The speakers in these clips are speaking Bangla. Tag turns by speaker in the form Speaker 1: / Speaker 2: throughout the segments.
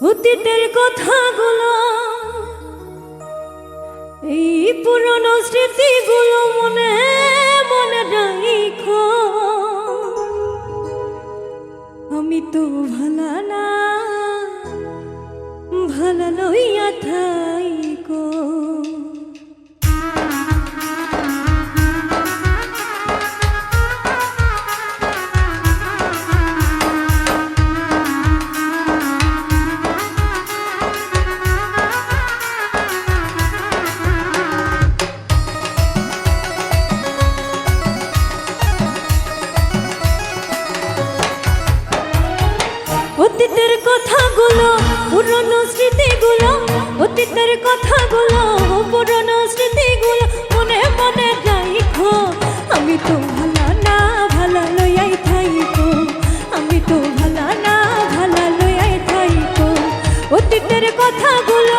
Speaker 1: অতীতের কথাগুলো এই পুরনো স্মৃতিগুলো মনে কথাগুলো পুরনো স্মৃতিগুলো, অতীতের কথাগুলো, পুরনো স্মৃতিগুলো মনে মনে রাখো আমি তো ভালা না, ভালা লইয়াই থাইকো। আমি তো ভালা না, ভালা লইয়াই থাইকো। অতীতের কথাগুলো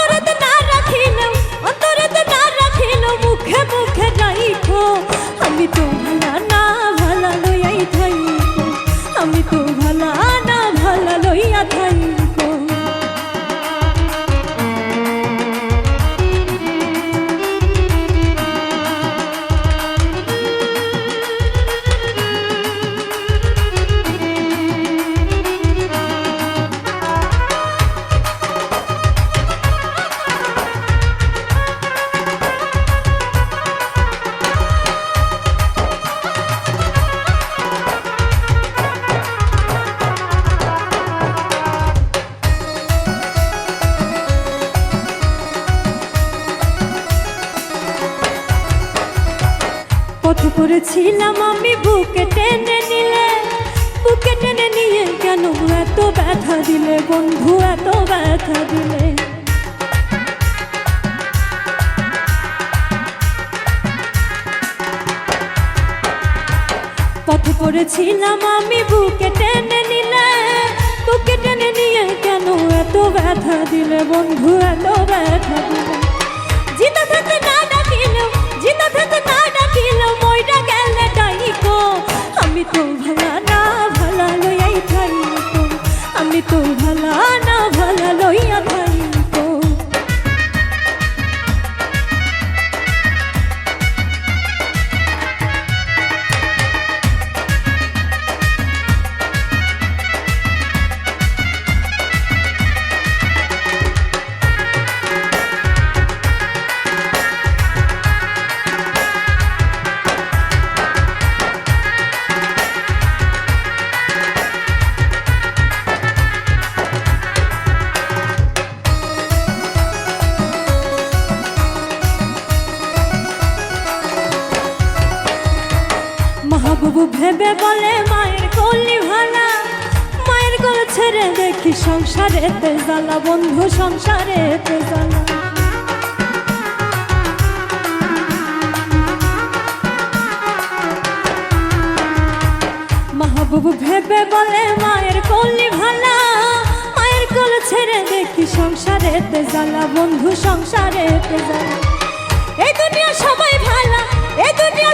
Speaker 1: আমি পড়েছিলাম আমি বুকে টেনে নিলে, বুকে টেনে নিয়ে কেন এত ব্যথা দিলে বন্ধু, এত ব্যথা দিলে? পথে পড়েছিলাম আমি বুকে টেনে নিলে, বুকে টেনে নিয়ে কেন এত ব্যথা দিলে বন্ধু, এত ব্যথা দিলে? জিতা থাকতে না ডাকিল জিতা থাকতে না মাহবুবু ভেবে বলে মায়ের কলি ভালা মায়ের গল ছেড়ে দেখি সংসারেতে জ্বালা, বন্ধু সংসারেতে জ্বালা। মাহবুবু ভেবে বলে মায়ের কলি ভালা মায়ের কোল ছেড়ে দেখি সংসারেতে জ্বালা, বন্ধু সংসারেতে জ্বালা। এই দুনিয়া সবাই ভালা এই দুনিয়া